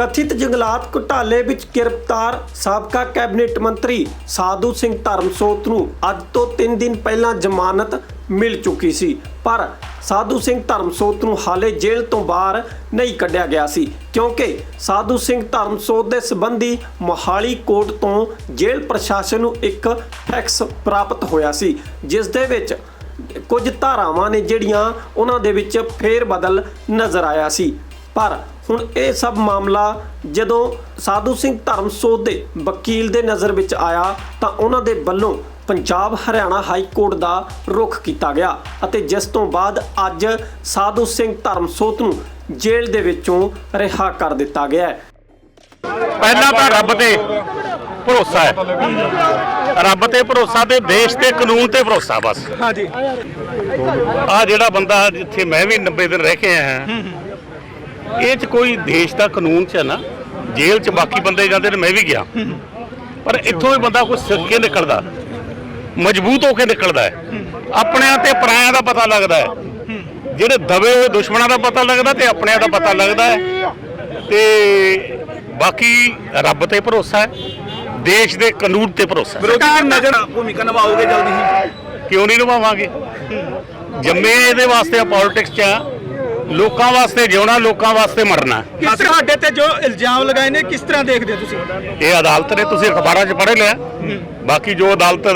ਕਥਿਤ ਜੰਗਲਾਤ ਘੁਟਾਲੇ ਵਿੱਚ ਗ੍ਰਿਫਤਾਰ ਸਾਬਕਾ ਕੈਬਨਿਟ ਮੰਤਰੀ ਸਾਧੂ ਸਿੰਘ ਧਰਮਸੋਤ ਨੂੰ ਅੱਜ ਤੋਂ 3 ਦਿਨ ਪਹਿਲਾਂ ਜ਼ਮਾਨਤ ਮਿਲ ਚੁੱਕੀ ਸੀ, ਪਰ ਸਾਧੂ ਸਿੰਘ ਧਰਮਸੋਤ ਨੂੰ ਹਾਲੇ ਜੇਲ੍ਹ ਤੋਂ ਬਾਹਰ ਨਹੀਂ ਕੱਢਿਆ ਗਿਆ ਸੀ, ਕਿਉਂਕਿ ਸਾਧੂ ਸਿੰਘ ਧਰਮਸੋਤ ਦੇ ਸੰਬੰਧੀ ਮੋਹਾਲੀ ਕੋਰਟ ਤੋਂ ਜੇਲ੍ਹ ਪ੍ਰਸ਼ਾਸਨ ਨੂੰ ਇੱਕ ਫੈਕਸ ਪ੍ਰਾਪਤ ਹੋਇਆ ਸੀ, ਜਿਸ ਦੇ ਵਿੱਚ ਕੁਝ ਧਾਰਾਵਾਂ ਨੇ ਜਿਹੜੀਆਂ ਉਹਨਾਂ ਦੇ ਵਿੱਚ ਫੇਰ ਬਦਲ ਨਜ਼ਰ ਆਇਆ ਸੀ। ਪਰ ਹੁਣ ਇਹ ਸਭ ਮਾਮਲਾ ਜਦੋਂ ਸਾਧੂ ਸਿੰਘ ਧਰਮਸੋਤ ਦੇ ਵਕੀਲ ਦੇ ਨਜ਼ਰ ਵਿੱਚ ਆਇਆ ਤਾਂ ਉਹਨਾਂ ਦੇ ਵੱਲੋਂ ਪੰਜਾਬ ਹਰਿਆਣਾ ਹਾਈ ਕੋਰਟ ਦਾ ਰੁਖ ਕੀਤਾ ਗਿਆ ਅਤੇ ਜਿਸ ਤੋਂ ਬਾਅਦ ਅੱਜ ਸਾਧੂ ਸਿੰਘ ਧਰਮਸੋਤ ਨੂੰ ਜੇਲ੍ਹ ਦੇ ਵਿੱਚੋਂ ਰਿਹਾ ਕਰ ਦਿੱਤਾ ਗਿਆ ਹੈ। ਪਹਿਲਾਂ ਤਾਂ ਰੱਬ ਤੇ ਭਰੋਸਾ ਹੈ। ਰੱਬ ਤੇ ਭਰੋਸਾ ਤੇ ਦੇਸ਼ ਤੇ ਕਾਨੂੰਨ ਤੇ ਭਰੋਸਾ ਬਸ। ਹਾਂਜੀ। ਆ ਜਿਹੜਾ ਬੰਦਾ ਜਿੱਥੇ ਮੈਂ ਵੀ 90 ਦਿਨ ਰਹਿ ਕੇ ਆਇਆ ਹਾਂ ਇਹ ਚ ਕੋਈ ਦੇਸ਼ ਦਾ ਕਾਨੂੰਨ ਚ ਹੈ ਨਾ ਜੇਲ੍ਹ ਚ ਬਾਕੀ ਬੰਦੇ ਜਾਂਦੇ ਨੇ ਮੈਂ ਵੀ ਗਿਆ। ਪਰ ਇੱਥੋਂ ਵੀ ਬੰਦਾ ਕੋਈ ਸਿੱਖ ਕੇ ਨਿਕਲਦਾ? ਮਜ਼ਬੂਤ ਹੋ ਕੇ ਨਿਕਲਦਾ ਹੈ। ਆਪਣਿਆਂ ਤੇ ਪਰਾਇਆਂ ਦਾ ਪਤਾ ਲੱਗਦਾ ਹੈ। ਜਿਹੜੇ ਦਬੇ ਹੋਏ ਦੁਸ਼ਮਣਾਂ ਦਾ ਪਤਾ ਲੱਗਦਾ ਤੇ ਆਪਣਿਆਂ ਦਾ ਪਤਾ ਲੱਗਦਾ ਹੈ। ਤੇ ਬਾਕੀ ਰੱਬ ਤੇ ਭਰੋਸਾ ਹੈ ਦੇਸ਼ ਦੇ ਕਾਨੂੰਨ ਤੇ ਭਰੋਸਾ ਹੈ। ਸਰਕਾਰ ਨਜ਼ਰ ਭੂਮਿਕਾ ਨਿਭਾਓਗੇ ਜਲਦੀ? ਹੀ ਕਿਉਂ ਨਹੀਂ ਨਿਭਾਵਾਂਗੇ? ਜੰਮੇ ਇਹਦੇ ਵਾਸਤੇ ਪੋਲਿਟਿਕਸ 'ਚ ਆ। ਲੋਕਾਂ ਵਾਸਤੇ ਜਿਉਣਾ ਲੋਕਾਂ ਵਾਸਤੇ ਮਰਨਾ। ਕਿਸ ਤੁਹਾਡੇ ਤੇ ਜੋ ਇਲਜ਼ਾਮ ਲਗਾਏ ਨੇ ਕਿਸ ਤਰ੍ਹਾਂ ਦੇਖਦੇ ਹੋ ਤੁਸੀਂ? ਇਹ ਅਦਾਲਤ ਨੇ ਤੁਸੀਂ ਅਖਬਾਰਾਂ 'ਚ ਪੜ੍ਹ ਲਿਆ। ਬਾਕੀ ਜੋ ਅਦਾਲਤ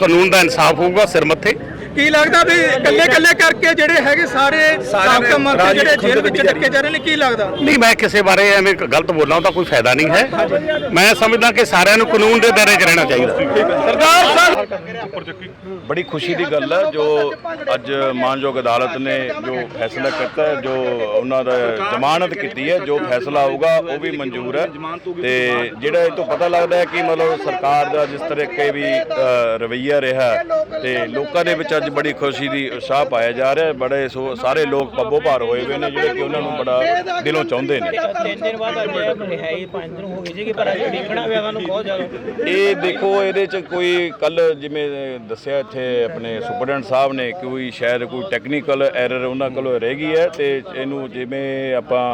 ਕਾਨੂੰਨ ਦਾ ਇਨਸਾਫ ਹੋਊਗਾ ਸਿਰ ਮੱਥੇ। ਕੀ ਲੱਗਦਾ ਵੀ ਇਕੱਲੇ ਇਕੱਲੇ ਕਰਕੇ ਜਿਹੜੇ ਹੈਗੇ ਸਾਰੇ ਸਾਬਕਾ ਮੰਤਰੀ ਜਿਹੜੇ ਜੇਲ੍ਹ ਵਿੱਚ ਡੱਕੇ ਜਾ ਰਹੇ ਨੇ ਕੀ ਲੱਗਦਾ? ਨਹੀਂ ਮੈਂ ਕਿਸੇ ਬਾਰੇ ਐਵੇਂ ਗਲਤ ਬੋਲਾਂ ਉਹਦਾ ਕੋਈ ਫਾਇਦਾ ਨਹੀਂ ਹੈ। ਮੈਂ ਸਮਝਦਾ ਕਿ ਸਾਰਿਆਂ ਨੂੰ ਕਾਨੂੰਨ ਦੇ ਦਾਇਰੇ 'ਚ ਰਹਿਣਾ ਚਾਹੀਦਾ। ਸਰਕਾਰ ਸਾਹਿਬ! ਬੜੀ ਖੁਸ਼ੀ ਦੀ ਗੱਲ ਹੈ ਜੋ ਅੱਜ ਮਾਨਯੋਗ ਅਦਾਲਤ ਨੇ ਜੋ ਫੈਸਲਾ ਕੀਤਾ ਹੈ ਜੋ ਉਹਨਾਂ ਦਾ ਜ਼ਮਾਨਤ ਕੀਤੀ ਹੈ ਜੋ ਫੈਸਲਾ ਆਊਗਾ ਉਹ ਵੀ ਮਨਜ਼ੂਰ ਹੈ। ਤੇ ਜਿਹੜਾ ਇਹ ਤੋਂ ਪਤਾ ਲੱਗਦਾ ਹੈ ਕਿ ਮਤਲਬ ਸਰਕਾਰ ਦਾ ਜਿਸ ਤਰੀਕੇ ਵੀ ਰਵੱਈਆ ਰਿਹਾ ਤੇ ਲੋਕਾਂ ਦੇ ਵਿੱਚ ਅੱਜ ਬੜੀ ਖੁਸ਼ੀ ਦੀ ਉਤਸ਼ਾਹ ਪਾਇਆ ਜਾ ਰਿਹਾ ਹੈ। ਬੜੇ ਸੋ- ਸਾਰੇ ਲੋਕ ਪੱਬੋ ਭਾਰ ਹੋਏ ਹੋਏ ਨੇ ਜਿਹੜੇ ਕਿ ਉਹਨਾਂ ਨੂੰ ਬੜਾ ਦਿਲੋਂ ਚਾਹੁੰਦੇ ਨੇ। ਤਿੰਨ ਦਿਨ ਬਾਅਦ ਅੱਜ ਇਹ ਰਿਹਾਈ ਪੰਜ ਦਿਨ ਹੋ ਗਏ ਸੀਗੇ ਪਰ ਅੱਜ ਦੇਖਣਾ ਪਿਆ ਸਾਨੂੰ ਬਹੁਤ ਜ਼ਿਆਦਾ। ਇਹ ਦੇਖੋ ਇਹਦੇ ਚ ਕੋਈ ਕੱਲ ਜਿਵੇਂ ਦੱਸਿਆ ਇੱਥੇ ਆਪਣੇ ਸੁਪਰਡੈਂਟ ਸਾਹਿਬ ਨੇ ਕਿ ਕੋਈ ਸ਼ਾਇਦ ਕੋਈ ਟੈਕਨੀਕਲ ਐਰਰ ਉਹਨਾਂ ਕੋਲੋਂ ਰਹਿ ਗਈ ਹੈ ਤੇ ਇਹਨੂੰ ਜਿਵੇਂ ਆਪਾਂ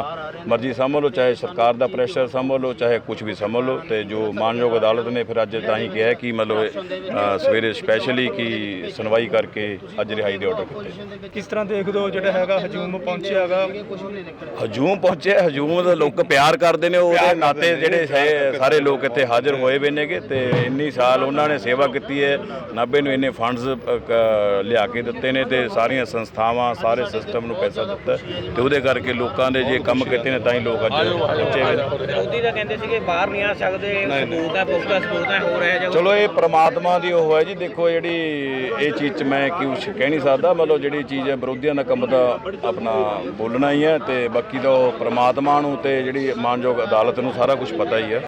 ਮਰਜ਼ੀ ਸਮਝ ਲਓ ਚਾਹੇ ਸਰਕਾਰ ਦਾ ਪ੍ਰੈਸ਼ਰ ਸਮਝ ਲਓ ਚਾਹੇ ਕੁਝ ਵੀ ਸਮਝ ਲਓ ਤੇ ਜੋ ਮਾਨਯੋਗ ਅਦਾਲਤ ਨੇ ਫਿਰ ਅੱਜ ਤਾਂ ਹੀ ਕਿਹਾ ਕਿ ਮਤਲਬ ਅ, ਸਵੇਰੇ ਸਪੈਸ਼ਲੀ ਕਿ ਸੁਣਵਾਈ ਕਰਕੇ ਅੱਜ ਰਿਹਾਈ ਦੇ ਆਰਡਰ ਕੀਤੇ। ਕਿਸ ਤਰ੍ਹਾਂ ਦੇਖਦੇ ਹੋ ਜਿਹੜਾ ਹੈਗਾ ਹਜੂਮ ਪਹੁੰਚਿਆ ਹੈਗਾ? ਹਜੂਮ ਪਹੁੰਚੇ ਹਜੂਮ ਦਾ ਲੋਕ ਪਿਆਰ ਕਰਦੇ ਨੇ ਉਹਦੇ ਨਾਤੇ ਜਿਹੜੇ ਹੈ- ਸਾਰੇ ਲੋਕ ਇੱਥੇ ਹਾਜ਼ਰ ਹੋਏ ਵੇ ਨੇਗੇ ਤੇ ਇੰਨੀ ਸਾਲ ਉਹਨਾਂ ਨੇ ਸੇਵਾ ਕੀਤੀ ਹੈ ਨਾਭੇ ਨੂੰ ਇੰਨੇ ਫੰਡਸ ਲਿਆ ਕੇ ਦਿੱਤੇ ਨੇ ਤੇ ਸਾਰੀਆਂ ਸੰਸਥਾਵਾਂ ਸਾਰੇ ਸਿਸਟਮ ਨੂੰ ਪੈਸਾ ਦਿੱਤਾ ਤੇ ਉਹਦੇ ਕਰਕੇ ਲੋਕਾਂ ਦੇ ਜੇ ਕੰਮ ਕੀਤੇ ਨੇ ਤਾਂ ਹੀ ਲੋਕ ਅੱਜ ਪਹੁੰਚੇ ਹੋਏ ਕਹਿੰਦੇ ਸੀਗੇ ਬਾਹਰ ਨਹੀਂ ਆ ਸਕਦੇ ਸਬੂਤ ਹੈ ਪੁਖਤਾ ਸਬੂਤ ਹੈ ਹੋ ਰਿਹਾ ਜਾਂ ਚਲੋ ਇਹ ਪ੍ਰਮਾਤਮਾ ਦੀ ਉਹ ਹੈ ਜੀ ਦੇਖੋ ਜਿਹੜੀ ਇਹ ਚੀਜ਼ 'ਚ ਮੈਂ ਕੁਛ ਕਹਿ ਨਹੀਂ ਸਕਦਾ, ਮਤਲਬ ਜਿਹੜੀ ਚੀਜ਼ ਹੈ, ਵਿਰੋਧੀਆਂ ਦਾ ਕੰਮ ਤਾਂ ਆਪਣਾ ਬੋਲਣਾ ਹੀ ਹੈ ਤੇ ਬਾਕੀ ਤਾਂ ਉਹ ਪ੍ਰਮਾਤਮਾ ਨੂੰ ਤੇ ਜਿਹੜੀ ਮਾਨਯੋਗ ਅਦਾਲਤ ਨੂੰ ਸਾਰਾ ਕੁਝ ਪਤਾ ਹੀ ਹੈ।